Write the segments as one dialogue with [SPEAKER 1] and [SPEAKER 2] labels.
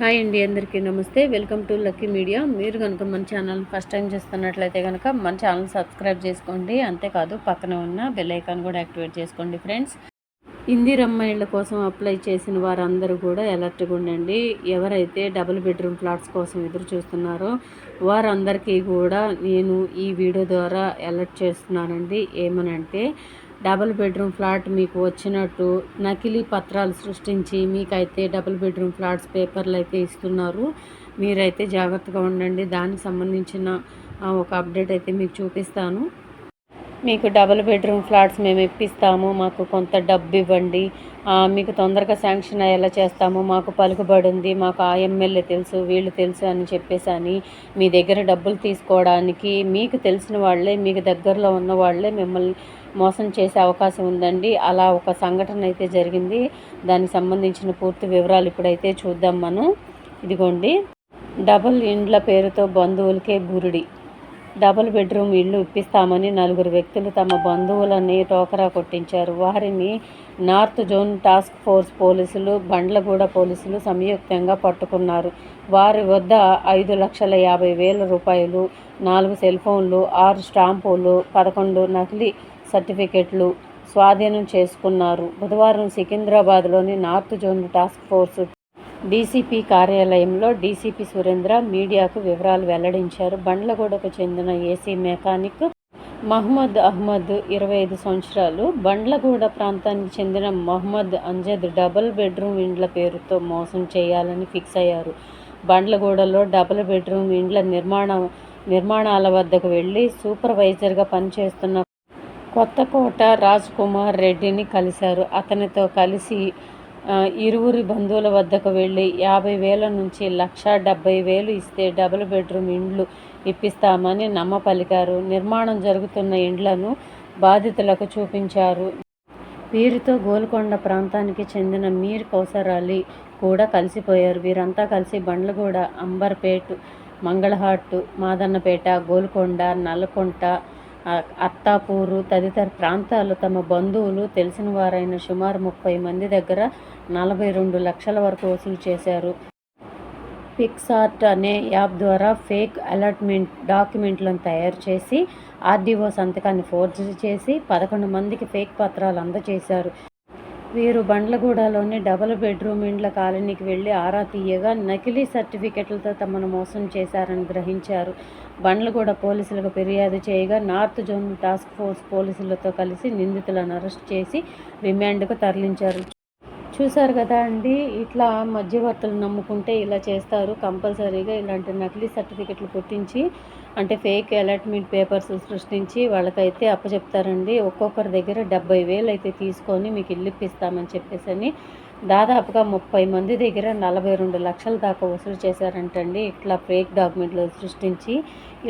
[SPEAKER 1] Hi అండి అందరికీ నమస్తే. వెల్కమ్ టు లక్కీ మీడియా మీరు కనుక మన ఛానల్ ఫస్ట్ టైం చూస్తున్నట్లయితే కనుక మన ఛానల్ సబ్స్క్రైబ్ చేసుకోండి. అంతేకాదు పక్కన ఉన్న బెల్ ఐకాన్ కూడా యాక్టివేట్ చేసుకోండి ఫ్రెండ్స్ ఇందిరమ్మ ఇళ్ళ కోసం అప్లై చేసిన వారందరూ కూడా అలర్ట్గా ఉండండి. ఎవరైతే డబుల్ బెడ్రూమ్ ఫ్లాట్స్ కోసం ఎదురు చూస్తున్నారో వారందరికీ కూడా నేను ఈ వీడియో ద్వారా అలర్ట్ చేస్తున్నానండి. ఏమనంటే డబుల్ బెడ్రూమ్ ఫ్లాట్ మీకు వచ్చినట్టు నకిలీ పత్రాలు సృష్టించి మీకైతే డబుల్ బెడ్రూమ్ ఫ్లాట్స్ పేపర్లు అయితే ఇస్తున్నారు. మీరైతే జాగ్రత్తగా ఉండండి. దానికి సంబంధించిన ఒక అప్డేట్ అయితే మీకు చూపిస్తాను. మీకు డబుల్ బెడ్రూమ్ ఫ్లాట్స్ మేము ఇప్పిస్తాము మాకు కొంత డబ్బు ఇవ్వండి. మీకు తొందరగా శాంక్షన్ అయ్యేలా చేస్తాము. మాకు పలుకుబడి ఉంది మాకు ఆ ఎమ్మెల్యే తెలుసు వీళ్ళు తెలుసు అని చెప్పేసి అని మీ దగ్గర డబ్బులు తీసుకోవడానికి మీకు తెలిసిన వాళ్ళే మీకు దగ్గరలో ఉన్న వాళ్ళే మిమ్మల్ని మోసం చేసే అవకాశం ఉందండి. అలా ఒక సంఘటన అయితే జరిగింది. దానికి సంబంధించిన పూర్తి వివరాలు ఇప్పుడైతే చూద్దాం మనం. ఇదిగోండి. డబుల్ ఇండ్ల పేరుతో బంధువులకే గురుడి డబుల్ బెడ్రూమ్ ఇల్లు ఇప్పిస్తామని నలుగురు వ్యక్తులు తమ బంధువులని టోకరా కొట్టించారు. వారిని నార్త్ జోన్ టాస్క్ ఫోర్స్ పోలీసులు బండ్లగూడ పోలీసులు సంయుక్తంగా పట్టుకున్నారు. వారి వద్ద ఐదు లక్షల యాభై వేల రూపాయలు నాలుగు సెల్ ఫోన్లు ఆరు స్టాంపులు పదకొండు నకిలీ సర్టిఫికెట్లు స్వాధీనం చేసుకున్నారు. బుధవారం సికింద్రాబాద్లోని north zone task force DCP కార్యాలయంలో డీసీపీ సురేంద్ర మీడియాకు వివరాలు వెల్లడించారు. బండ్లగూడకు చెందిన ఏసీ మెకానిక్ మహమ్మద్ అహ్మద్ ఇరవై ఐదు సంవత్సరాలు. బండ్లగూడ ప్రాంతానికి చెందిన మహమ్మద్ అంజద్ డబుల్ బెడ్రూమ్ ఇండ్ల పేరుతో మోసం చేయాలని ఫిక్స్ అయ్యారు. బండ్లగూడలో డబుల్ బెడ్రూమ్ ఇండ్ల నిర్మాణం నిర్మాణాల వద్దకు వెళ్ళి సూపర్వైజర్గా పనిచేస్తున్న కొత్తకోట రాజ్ కుమార్ రెడ్డిని కలిశారు. అతనితో కలిసి ఇరువురి బంధువుల వద్దకు వెళ్ళి యాభై వేల నుంచి లక్ష డెబ్బై వేలు ఇస్తే డబుల్ బెడ్రూమ్ ఇండ్లు ఇప్పిస్తామని నమ్మ పలికారు నిర్మాణం జరుగుతున్న ఇండ్లను బాధితులకు చూపించారు. వీరితో గోల్కొండ ప్రాంతానికి చెందిన మీర్ కౌసర్ అలీ కూడా కలిసిపోయారు. వీరంతా కలిసి బండ్లగూడ అంబర్పేట్ మంగళహాట్ మాదన్నపేట గోల్కొండ నల్కొంట అత్తాపూరు తదితర ప్రాంతాలు తమ బంధువులు తెలిసిన వారైన సుమారు ముప్పై మంది దగ్గర నలభై రెండు లక్షల వరకు వసూలు చేశారు. పిక్సార్ట్ అనే యాప్ ద్వారా ఫేక్ అలాట్మెంట్ డాక్యుమెంట్లను తయారు చేసి ఆర్డీఓ సంతకాన్ని ఫోర్జరీ చేసి పదకొండు మందికి ఫేక్ పత్రాలు అందజేశారు. వీరు బండ్లగూడలోని డబుల్ బెడ్రూమ్ ఇండ్ల కాలనీకి వెళ్ళి ఆరా తీయగా నకిలీ సర్టిఫికెట్లతో తమను మోసం చేశారని గ్రహించారు. బండ్లగూడ పోలీసులకు ఫిర్యాదు చేయగా నార్త్ జోన్ టాస్క్ ఫోర్స్ పోలీసులతో కలిసి నిందితులను అరెస్ట్ చేసి రిమాండ్కు తరలించారు. చూసారు కదా అండి ఇట్లా మధ్యవర్తులు నమ్ముకుంటే ఇలా చేస్తారు. కంపల్సరీగా ఇలాంటి నకిలీ సర్టిఫికెట్లు పుట్టించి అంటే ఫేక్ అలాట్మెంట్ పేపర్స్ సృష్టించి వాళ్ళకైతే అప్పచెప్తారండి. ఒక్కొక్కరి దగ్గర డెబ్బై వేలు అయితే తీసుకొని మీకు ఇల్లు ఇప్పిస్తామని చెప్పేసి అని దాదాపుగా ముప్పై మంది దగ్గర నలభై రెండు లక్షల దాకా వసూలు చేశారంటండి. ఇట్లా ఫేక్ డాక్యుమెంట్లు సృష్టించి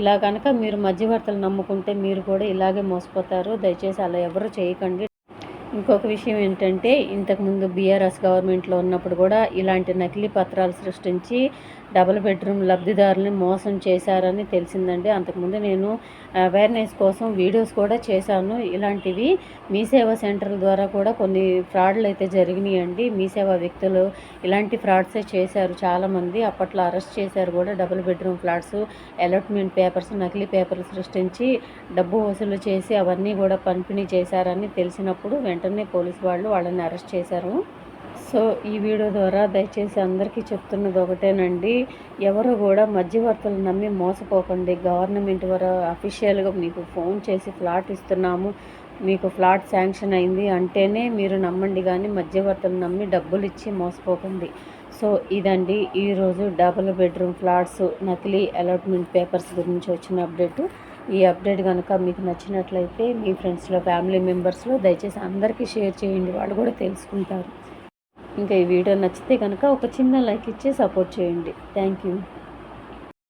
[SPEAKER 1] ఇలా కనుక మీరు మధ్యవర్తులు నమ్ముకుంటే మీరు కూడా ఇలాగే మోసపోతారు. దయచేసి అలా ఎవరు చేయకండి. ఇంకొక విషయం ఏంటంటే ఇంతకుముందు బీఆర్ఎస్ గవర్నమెంట్లో ఉన్నప్పుడు కూడా ఇలాంటి నకిలీ పత్రాలు సృష్టించి డబుల్ బెడ్రూమ్ లబ్ధిదారులను మోసం చేశారని తెలిసిందండి. అంతకుముందు నేను అవేర్నెస్ కోసం వీడియోస్ కూడా చేశాను. ఇలాంటివి మీ సేవా సెంటర్ల ద్వారా కూడా కొన్ని ఫ్రాడ్లు అయితే జరిగినాయండి. మీ సేవా వ్యక్తులు ఇలాంటి ఫ్రాడ్సే చేశారు చాలామంది. అప్పట్లో అరెస్ట్ చేశారు కూడా double bedroom flats allotment papers నకిలీ పేపర్లు సృష్టించి డబ్బు వసూలు చేసి అవన్నీ కూడా పంపిణీ చేశారని తెలిసినప్పుడు వెంటనే పోలీసు వాళ్ళు వాళ్ళని అరెస్ట్ చేశారు. సో ఈ వీడియో ద్వారా దయచేసి అందరికీ చెప్తున్నది ఒకటేనండి. ఎవరు కూడా మధ్యవర్తులు నమ్మి మోసపోకండి. గవర్నమెంట్ వారు అఫీషియల్గా మీకు ఫోన్ చేసి ఫ్లాట్ ఇస్తున్నాము మీకు ఫ్లాట్ శాంక్షన్ అయింది అంటేనే మీరు నమ్మండి కానీ మధ్యవర్తులు నమ్మి డబ్బులు ఇచ్చి మోసపోకండి. సో ఇదండి ఈరోజు డబుల్ బెడ్రూమ్ ఫ్లాట్స్ నకిలీ అలాట్మెంట్ పేపర్స్ గురించి వచ్చిన అప్డేటు. ఈ అప్డేట్ కనుక మీకు నచ్చినట్లయితే మీ ఫ్రెండ్స్లో ఫ్యామిలీ మెంబర్స్లో దయచేసి అందరికీ షేర్ చేయండి. వాళ్ళు కూడా తెలుసుకుంటారు. ఇంకా ఈ వీడియో నచ్చితే కనుక ఒక చిన్న లైక్ ఇచ్చి సపోర్ట్ చేయండి. Thank you.